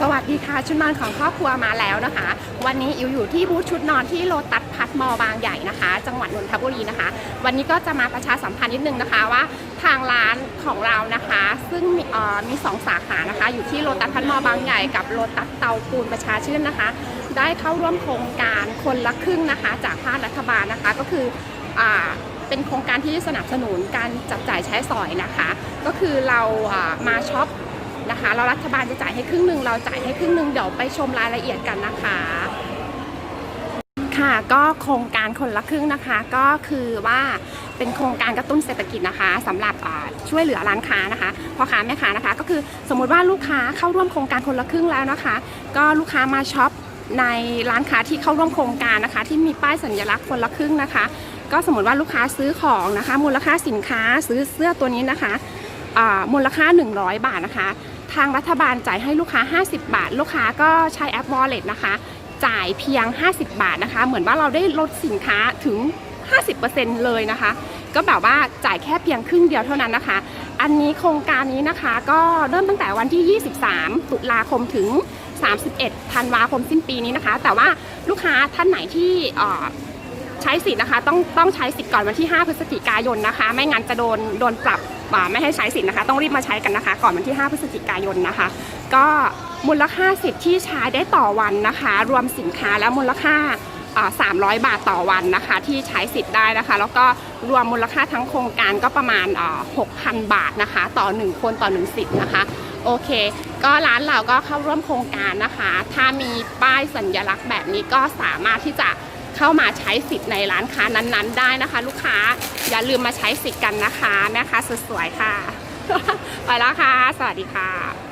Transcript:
สวัสดีค่ะ ชุดนอนของครอบครัวมาแล้วนะคะ วันนี้อิวอยู่ที่บูธชุดนอนที่โลตัสพัทมอบางใหญ่นะคะ จังหวัดนนทบุรีนะคะ วันนี้ก็จะมาประชาสัมพันธ์นิดนึงนะคะว่าทางร้านของเรานะคะ ซึ่งมีมีสองสาขานะคะ อยู่ที่โลตัสพัทมอบางใหญ่กับโลตัสเตาปูนประชาชื่นนะคะ ได้เข้าร่วมโครงการคนละครึ่งนะคะ จากภาครัฐบาลนะคะก็คืออเป็นโครงการที่สนับสนุนการจับจ่ายใช้สอยนะคะ ก็คือเราอ่ามาช็อป นะคะ เรารัฐบาลจะจ่ายให้ครึ่งหนึ่งเราจ่ายให้ครึ่งหนึ่งเดี๋ยวไปชมรายละเอียดกันนะคะ ค่ะก็โครงการคนละครึ่งนะคะ ก็คือว่าเป็นโครงการกระตุ้นเศรษฐกิจนะคะสำหรับช่วยเหลือร้านค้านะคะพ่อค้าแม่ค้านะคะ ก็คือสมมุติว่าลูกค้าเข้าร่วมโครงการคนละครึ่งแล้วนะคะ ก็ลูกค้ามาช็อปในร้านค้าที่เข้าร่วมโครงการนะคะ ที่มีป้ายสัญลักษณ์คนละครึ่งนะคะ ก็สมมติว่าลูกค้าซื้อของนะคะ มูลค่าสินค้าซื้อเสื้อตัวนี้นะคะมูลค่า 100 บาทนะคะ ทางรัฐบาลจ่ายให้ลูกค้า 50 บาท ลูกค้าก็ใช้แอป Wallet นะคะ จ่ายเพียง 50 บาทนะคะ เหมือนว่าเราได้ลดสินค้าถึง 50%เลยนะคะ ก็แบบว่าจ่ายแค่เพียงครึ่งเดียวเท่านั้นนะคะ อันนี้โครงการนี้นะคะก็เริ่มตั้งแต่วันที่ 23 ตุลาคมถึง 31 ธันวาคมสิ้นปีนี้นะคะ แต่ว่าลูกค้าท่านไหนที่ใช้สิทธิ์นะคะ ต้องต้องใช้สิทธิ์ก่อนวันที่ 5 พฤศจิกายนนะคะ ไม่งั้นจะโดนโดนปรับ ไม่ให้ใช้สิทธิ์นะคะ ต้องรีบมาใช้กันนะคะ ก่อนวันที่ 5 พฤศจิกายนนะคะ ก็มูลค่าสิทธิ์ที่ใช้ได้ต่อวันนะคะ รวมสินค้าและมูลค่า 300 บาทต่อวันนะคะ ที่ใช้สิทธิ์ได้นะคะ แล้วก็รวมมูลค่าทั้งโครงการก็ประมาณ 6,000 บาทนะคะ ต่อ 1 คนต่อ 1 สิทธิ์นะคะโอเค ก็ร้านเราก็เข้าร่วมโครงการนะคะ ถ้ามีป้ายสัญลักษณ์แบบนี้ก็สามารถที่จะ เข้ามาใช้สิทธิ์ในร้านค้านั้นๆ ได้นะคะ ลูกค้าอย่าลืมมาใช้สิทธิ์กันนะคะแม่ค้าสวยๆค่ะ ไปแล้วค่ะ สวัสดีค่ะ